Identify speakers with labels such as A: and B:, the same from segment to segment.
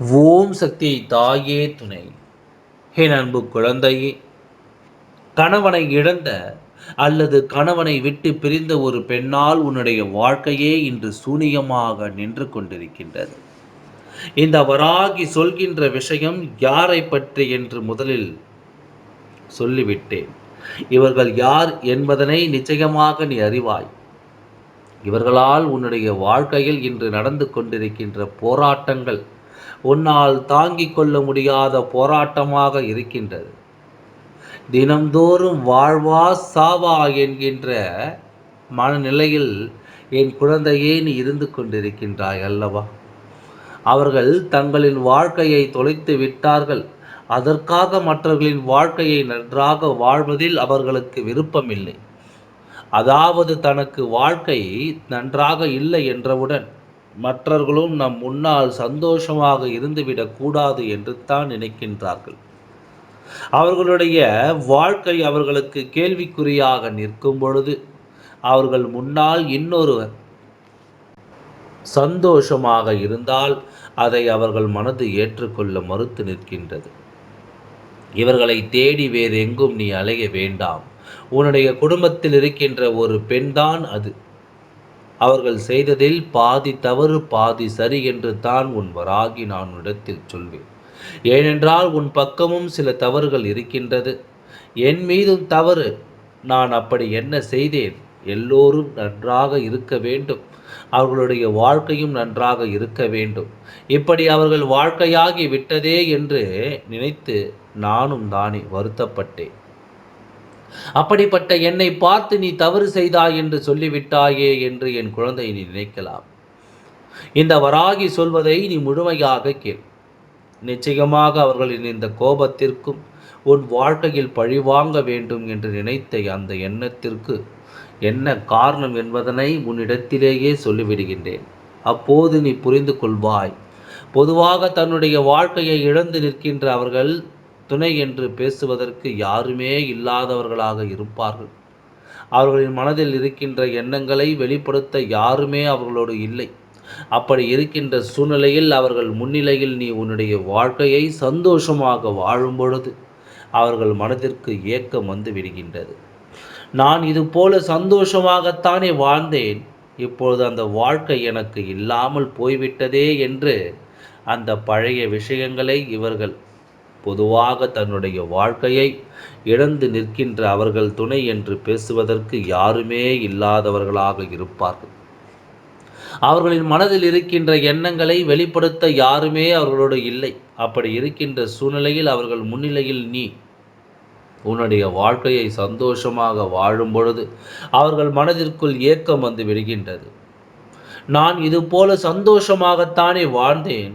A: ஓம் சக்தி தாயே துணை. என் அன்பு குழந்தையே கணவனை இழந்த அல்லது கணவனை விட்டு பிரிந்த ஒரு பெண்ணால் உன்னுடைய வாழ்க்கையே இன்று சூனியமாக நின்று கொண்டிருக்கின்றது. இந்த வராகி சொல்கின்ற விஷயம் யாரை பற்றி என்று முதலில் சொல்லிவிட்டேன். இவர்கள் யார் என்பதனை நிச்சயமாக நீ அறிவாய். இவர்களால் உன்னுடைய வாழ்க்கையில் இன்று நடந்து கொண்டிருக்கின்ற போராட்டங்கள் உன்னால் தாங்கிக் கொள்ள முடியாத போராட்டமாக இருக்கின்றது. தினம்தோறும் வாழ்வா சாவா என்கின்ற மனநிலையில் என் குழந்தையே நீ இருந்து கொண்டிருக்கின்றாய் அல்லவா? அவர்கள் தங்களின் வாழ்க்கையை தொலைத்து விட்டார்கள். அதற்காக மற்றவர்களின் வாழ்க்கையை நன்றாக வாழ்வதில் அவர்களுக்கு விருப்பமில்லை. அதாவது தனக்கு வாழ்க்கை நன்றாக இல்லை என்றவுடன் மற்றவர்களும் நம் முன்னால் சந்தோஷமாக இருந்துவிடக் கூடாது என்று தான் நினைக்கின்றார்கள். அவர்களுடைய வாழ்க்கை அவர்களுக்கு கேள்விக்குறியாக நிற்கும் பொழுது அவர்கள் முன்னால் இன்னொருவர் சந்தோஷமாக இருந்தால் அதை அவர்கள் மனது ஏற்றுக்கொள்ள மறுத்து நிற்கின்றது. இவர்களை தேடி வேறு எங்கும் நீ அலைய வேண்டாம். உன்னுடைய குடும்பத்தில் இருக்கின்ற ஒரு பெண்தான் அது. அவர்கள் செய்ததில் பாதி தவறு பாதி சரி என்று தான் உன் வராகி நான் உன்னிடத்தில் சொல்வேன். ஏனென்றால் உன் பக்கமும் சில தவறுகள் இருக்கின்றது. என் மீதும் தவறு. நான் அப்படி என்ன செய்தேன்? எல்லோரும் நன்றாக இருக்க வேண்டும். அவர்களுடைய வாழ்க்கையும் நன்றாக இருக்க வேண்டும். இப்படி அவர்கள் வாழ்க்கையாகி விட்டதே என்று நினைத்து நானும் தானே வருத்தப்பட்டேன். அப்படிப்பட்ட என்னை பார்த்து நீ தவறு செய்தாய் என்று சொல்லிவிட்டாயே என்று என் குழந்தை நீ நினைக்கலாம். இந்த வராகி சொல்வதை நீ முழுமையாக கேள். நிச்சயமாக அவர்களின் இந்த கோபத்திற்கும் உன் வாழ்க்கையில் பழிவாங்க வேண்டும் என்று நினைத்த அந்த எண்ணத்திற்கு என்ன காரணம் என்பதனை உன்னிடத்திலேயே சொல்லிவிடுகின்றேன். அப்போது நீ புரிந்து கொள்வாய். பொதுவாக தன்னுடைய வாழ்க்கையை இழந்து நிற்கின்ற அவர்கள் துணை என்று பேசுவதற்கு யாருமே இல்லாதவர்களாக இருப்பார்கள். அவர்களின் மனதில் இருக்கின்ற எண்ணங்களை வெளிப்படுத்த யாருமே அவர்களோடு இல்லை. அப்படி இருக்கின்ற சூழ்நிலையில் அவர்கள் முன்னிலையில் நீ உன்னுடைய வாழ்க்கையை சந்தோஷமாக வாழும் பொழுது அவர்கள் மனதிற்கு ஏக்கம் வந்து விடுகின்றது. நான் இது போல சந்தோஷமாகத்தானே வாழ்ந்தேன். இப்பொழுது அந்த வாழ்க்கை எனக்கு இல்லாமல் போய்விட்டதே என்று அந்த பழைய விஷயங்களை இவர்கள் பொதுவாக தன்னுடைய வாழ்க்கையை இழந்து நிற்கின்ற அவர்கள் துணை என்று பேசுவதற்கு யாருமே இல்லாதவர்களாக இருப்பார்கள். அவர்களின் மனதில் இருக்கின்ற எண்ணங்களை வெளிப்படுத்த யாருமே அவர்களோடு இல்லை. அப்படி இருக்கின்ற சூழ்நிலையில் அவர்கள் முன்னிலையில் நீ உன்னுடைய வாழ்க்கையை சந்தோஷமாக வாழும் பொழுது அவர்கள் மனதிற்குள் ஏக்கம் வந்து விடுகின்றது. நான் இதுபோல சந்தோஷமாகத்தானே வாழ்ந்தேன்.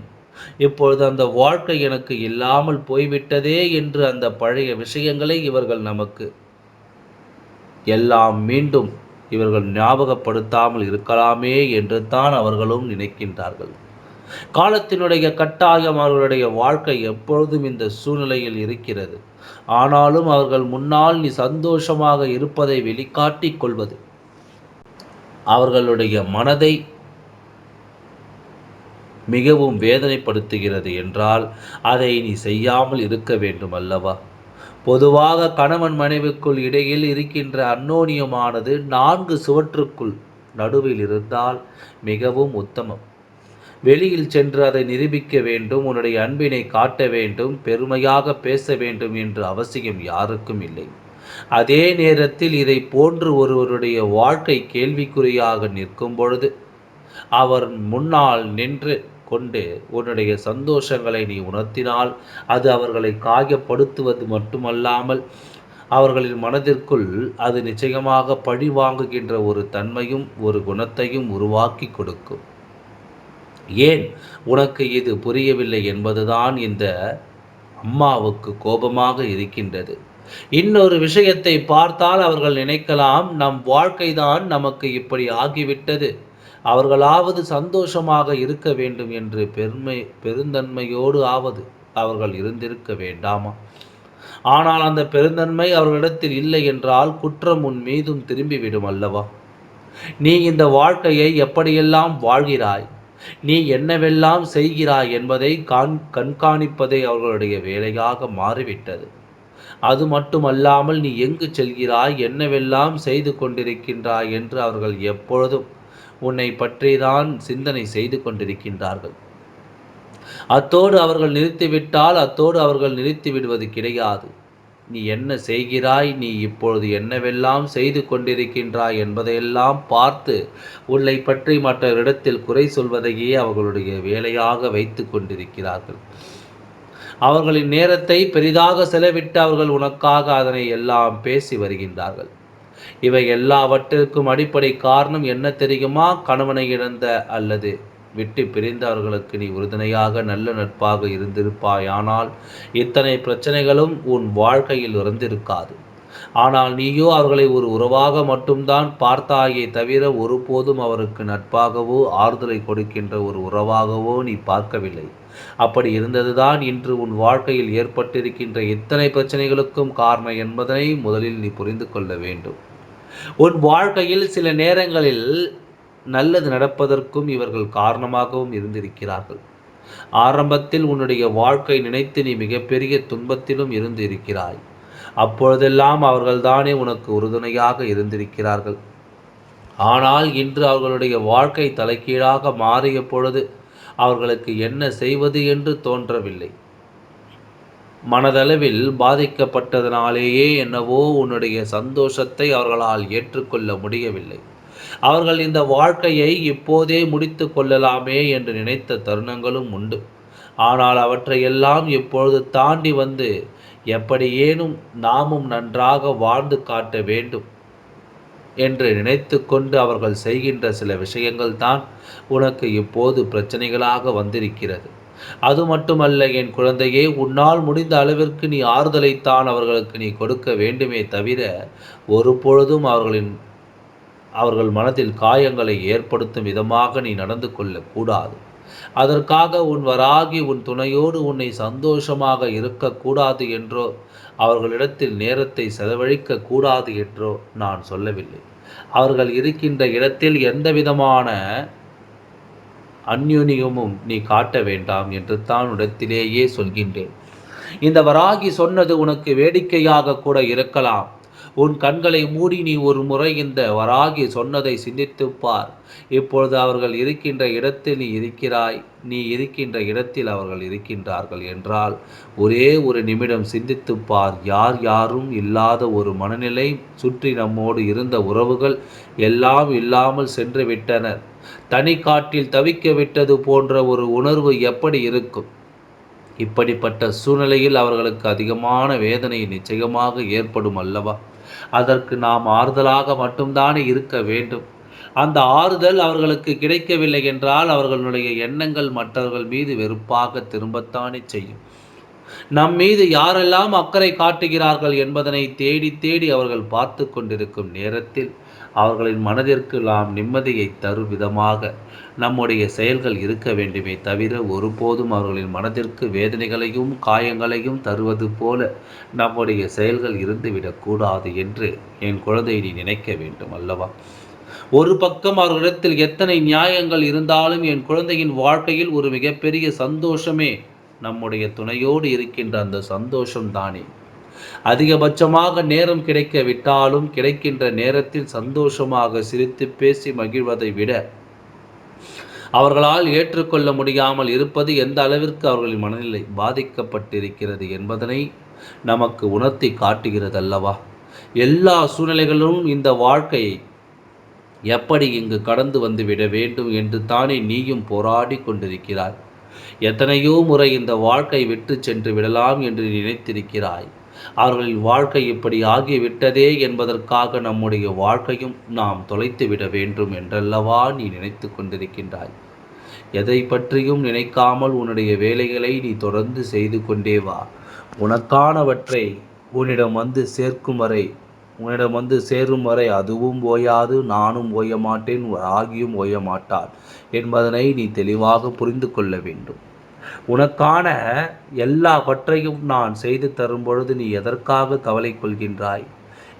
A: இப்பொழுது அந்த வாழ்க்கை எனக்கு இல்லாமல் போய்விட்டதே என்று அந்த பழைய விஷயங்களை இவர்கள் நமக்கு எல்லாம் மீண்டும் இவர்கள் ஞாபகப்படுத்தாமல் இருக்கலாமே என்று தான் அவர்களும் நினைக்கின்றார்கள். காலத்தினுடைய கட்டாயம் அவர்களுடைய வாழ்க்கை எப்பொழுதும் இந்த சூழ்நிலையில் இருக்கிறது. ஆனாலும் அவர்கள் முன்னால் நீ சந்தோஷமாக இருப்பதை வெளிக்காட்டிக் கொள்வது அவர்களுடைய மனதை மிகவும் வேதனைப்படுத்துகிறது என்றால் அதை நீ செய்யாமல் இருக்க வேண்டும் அல்லவா பொதுவாக கணவன் மனைவிக்குள் இடையில் இருக்கின்ற அன்னோனியமானது நான்கு சுவற்றுக்குள் நடுவில் இருந்தால் மிகவும் உத்தமம். வெளியில் சென்று அதை நிரூபிக்க வேண்டும் உன்னுடைய அன்பினை காட்ட வேண்டும் பெருமையாக பேச வேண்டும் என்று அவசியம் யாருக்கும் இல்லை. அதே நேரத்தில் இதை போன்று ஒருவருடைய வாழ்க்கை கேள்விக்குறியாக நிற்கும் பொழுது அவர் முன்னால் நின்று கொண்டு உன்னுடைய சந்தோஷங்களை நீ உணர்த்தினால் அது அவர்களை காயப்படுத்துவது மட்டுமல்லாமல் அவர்களின் மனதிற்குள் அது நிச்சயமாக பழி வாங்குகின்ற ஒரு தன்மையும் ஒரு குணத்தையும் உருவாக்கி கொடுக்கும். ஏன்? உனக்கு இது புரியவில்லை என்பதுதான் இந்த அம்மாவுக்கு கோபமாக இருக்கின்றது. இன்னொரு விஷயத்தை பார்த்தால் அவர்கள் நினைக்கலாம் நம் வாழ்க்கைதான் நமக்கு இப்படி ஆகிவிட்டது. அவர்களாவது சந்தோஷமாக இருக்க வேண்டும் என்று பெருமை பெருந்தன்மையோடு ஆவது அவர்கள் இருந்திருக்க வேண்டாமா? ஆனால் அந்த பெருந்தன்மை அவர்களிடத்தில் இல்லை என்றால் குற்றம் உன் மீதும் திரும்பிவிடும் அல்லவா? நீ இந்த வாழ்க்கையை எப்படியெல்லாம் வாழ்கிறாய்? நீ என்னவெல்லாம் செய்கிறாய் என்பதை காண் கண்காணிப்பதே அவர்களுடைய வேலையாக மாறிவிட்டது. அது மட்டுமல்லாமல் நீ எங்கு செல்கிறாய் என்னவெல்லாம் செய்து கொண்டிருக்கின்றாய் என்று அவர்கள் எப்பொழுதும் உன்னை பற்றிதான் சிந்தனை செய்து கொண்டிருக்கின்றார்கள். அத்தோடு அவர்கள் நிறுத்திவிட்டால் அத்தோடு அவர்கள் நிறுத்தி விடுவது கிடையாது. நீ என்ன செய்கிறாய்? நீ இப்பொழுது என்னவெல்லாம் செய்து கொண்டிருக்கின்றாய் என்பதையெல்லாம் பார்த்து உன்னை பற்றி மற்றவரிடத்தில் குறை சொல்வதையே அவர்களுடைய வேலையாக வைத்து கொண்டிருக்கிறார்கள். அவர்களின் நேரத்தை பெரிதாக செலவிட்டு அவர்கள் உனக்காக அதனை எல்லாம் பேசி வருகின்றார்கள். இவை எல்லாவற்றிற்கும் அடிப்படை காரணம் என்ன தெரியுமா? கணவனை இழந்த அல்லது விட்டு பிரிந்தவர்களுக்கு நீ உறுதுணையாக நல்ல நட்பாக இருந்திருப்பாயானால் இத்தனை பிரச்சனைகளும் உன் வாழ்க்கையில் இருந்திருக்காது. ஆனால் நீயோ அவர்களை ஒரு உறவாக மட்டும்தான் பார்த்தாயே தவிர ஒருபோதும் அவருக்கு நட்பாகவோ ஆறுதலை கொடுக்கின்ற ஒரு உறவாகவோ நீ பார்க்கவில்லை. அப்படி இருந்ததுதான் இன்று உன் வாழ்க்கையில் ஏற்பட்டிருக்கின்ற இத்தனை பிரச்சனைகளுக்கும் காரணம் என்பதனை முதலில் நீ புரிந்து கொள்ள வேண்டும். உன் வாழ்க்கையில் சில நேரங்களில் நல்லது நடப்பதற்கும் இவர்கள் காரணமாகவும் இருந்திருக்கிறார்கள். ஆரம்பத்தில் உன்னுடைய வாழ்க்கை நினைத்து நீ மிகப்பெரிய துன்பத்திலும் இருந்து இருக்கிறாய். அப்பொழுதெல்லாம் அவர்கள்தானே உனக்கு உறுதுணையாக இருந்திருக்கிறார்கள். ஆனால் இன்று அவர்களுடைய வாழ்க்கை தலைகீழாக மாறிய பொழுது அவர்களுக்கு என்ன செய்வது என்று தோன்றவில்லை. மனதளவில் பாதிக்கப்பட்டதனாலேயே என்னவோ உன்னுடைய சந்தோஷத்தை அவர்களால் ஏற்றுக்கொள்ள முடியவில்லை. அவர்கள் இந்த வாழ்க்கையை இப்போதே முடித்து கொள்ளலாமே என்று நினைத்த தருணங்களும் உண்டு. ஆனால் அவற்றையெல்லாம் இப்பொழுது தாண்டி வந்து எப்படியேனும் நாமும் நன்றாக வாழ்ந்து காட்ட வேண்டும் என்று நினைத்து கொண்டு அவர்கள் செய்கின்ற சில விஷயங்கள் தான் உனக்கு இப்போது பிரச்சனைகளாக வந்திருக்கிறது. அது மட்டுமல்ல என் குழந்தையே உன்னால் முடிந்த அளவிற்கு நீ ஆறுதலைத்தான் அவர்களுக்கு நீ கொடுக்க வேண்டுமே தவிர ஒரு பொழுதும் அவர்களின் அவர்கள் மனதில் காயங்களை ஏற்படுத்தும் விதமாக நீ நடந்து கொள்ளக்கூடாது அதற்காக உன் வராகி உன் துணையோடு உன்னை சந்தோஷமாக இருக்கக்கூடாது என்றோ அவர்களிடத்தில் நேரத்தை செலவழிக்க கூடாது என்றோ நான் சொல்லவில்லை. அவர்கள் இருக்கின்ற இடத்தில் எந்த விதமான அந்யுனியமும் நீ காட்ட வேண்டாம் என்று தான் இடத்திலேயே சொல்கின்றேன். இந்த வராகி சொன்னது உனக்கு வேடிக்கையாக கூட இருக்கலாம். உன் கண்களை மூடி நீ ஒரு முறை இந்த வராகி சொன்னதை சிந்தித்துப்பார் இப்பொழுது அவர்கள் இருக்கின்ற இடத்தில் நீ இருக்கிறாய். நீ இருக்கின்ற இடத்தில் அவர்கள் இருக்கின்றார்கள் என்றால் ஒரே ஒரு நிமிடம் சிந்தித்துப்பார் யார் யாரும் இல்லாத ஒரு மனநிலை சுற்றி நம்மோடு இருந்த உறவுகள் எல்லாம் இல்லாமல் சென்று விட்டனர் தனி காட்டில் தவிக்க விட்டது போன்ற ஒரு உணர்வு எப்படி இருக்கும்? இப்படிப்பட்ட சூழ்நிலையில் அவர்களுக்கு அதிகமான வேதனை நிச்சயமாக ஏற்படும் அல்லவா? அதற்கு நாம் ஆறுதலாக மட்டும்தானே இருக்க வேண்டும். அந்த ஆறுதல் அவர்களுக்கு கிடைக்கவில்லை என்றால் அவர்களுடைய எண்ணங்கள் மற்றவர்கள் மீது வெறுப்பாக திரும்பத்தானே செய்யும். நம் மீது யாரெல்லாம் அக்கறை காட்டுகிறார்கள் என்பதனை தேடி தேடி அவர்கள் பார்த்து கொண்டிருக்கும் நேரத்தில் அவர்களின் மனதிற்கு நாம் நிம்மதியை தரும் விதமாக நம்முடைய செயல்கள் இருக்க வேண்டுமே தவிர ஒருபோதும் அவர்களின் மனதிற்கு வேதனைகளையும் காயங்களையும் தருவது போல நம்முடைய செயல்கள் இருந்துவிடக்கூடாது என்று என் குழந்தை நீ நினைக்க வேண்டும் அல்லவா? ஒரு பக்கம் அவர்களிடத்தில் எத்தனை நியாயங்கள் இருந்தாலும் என் குழந்தையின் வாழ்க்கையில் ஒரு மிகப்பெரிய சந்தோஷமே நம்முடைய துணையோடு இருக்கின்ற அந்த சந்தோஷம் தானே அதிகபட்சமாக நேரம் கிடைக்க விட்டாலும் கிடைக்கின்ற நேரத்தில் சந்தோஷமாக சிரித்து பேசி மகிழ்வதை விட அவர்களால் ஏற்றுக்கொள்ள முடியாமல் இருப்பது எந்த அளவிற்கு அவர்களின் மனநிலை பாதிக்கப்பட்டிருக்கிறது என்பதனை நமக்கு உணர்த்தி காட்டுகிறது அல்லவா எல்லா சூழ்நிலைகளிலும் இந்த வாழ்க்கையை எப்படி இங்கு கடந்து வந்து விட வேண்டும் என்று தானே நீயும் போராடி கொண்டிருக்கிறாய். எத்தனையோ முறை இந்த வாழ்க்கை விட்டு சென்று விடலாம் என்று நினைத்திருக்கிறாய். அவர்களின் வாழ்க்கை இப்படி ஆகிவிட்டதே என்பதற்காக நம்முடைய வாழ்க்கையும் நாம் தொலைத்து விட வேண்டும் என்றல்லவா நீ நினைத்து கொண்டிருக்கின்றாய்? எதை பற்றியும் நினைக்காமல் உன்னுடைய வேலைகளை நீ தொடர்ந்து செய்து கொண்டே வா. உனக்கானவற்றை உன்னிடம் வந்து சேர்க்கும் வரை உன்னிடம் வந்து சேரும் வரை அதுவும் ஓயாது நானும் ஓய மாட்டேன் ஆகியும் ஓய மாட்டாள் என்பதனை நீ தெளிவாக புரிந்து கொள்ள வேண்டும். உனக்கான எல்லாவற்றையும் நான் செய்து தரும் பொழுது நீ எதற்காக கவலை கொள்கின்றாய்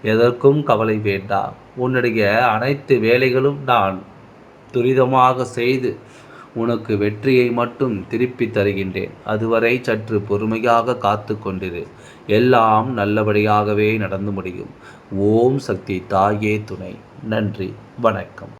A: எதற்கும் கவலை வேண்டாம் உன்னுடைய அனைத்து வேலைகளும் நான் துரிதமாக செய்து உனக்கு வெற்றியை மட்டும் திருப்பி தருகின்றேன். அதுவரை சற்று பொறுமையாக காத்து கொண்டிரு. எல்லாம் நல்லபடியாகவே நடந்து முடியும். ஓம் சக்தி தாயே துணை. நன்றி. வணக்கம்.